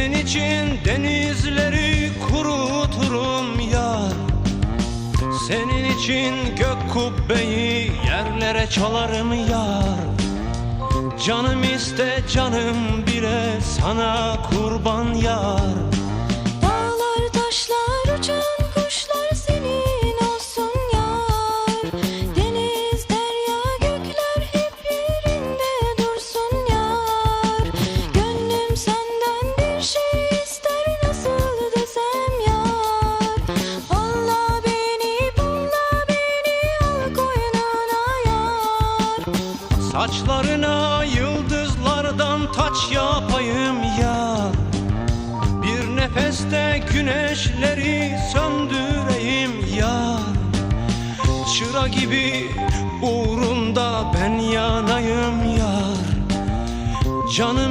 Senin için denizleri kuruturum yar. Senin için gök kubbeyi yerlere çalarım yar. Canım iste canım bile sana kurban yar. Saçlarına yıldızlardan taç yapayım yar Bir nefeste güneşleri söndüreyim yar Çıra gibi uğrunda ben yanayım yar. Canım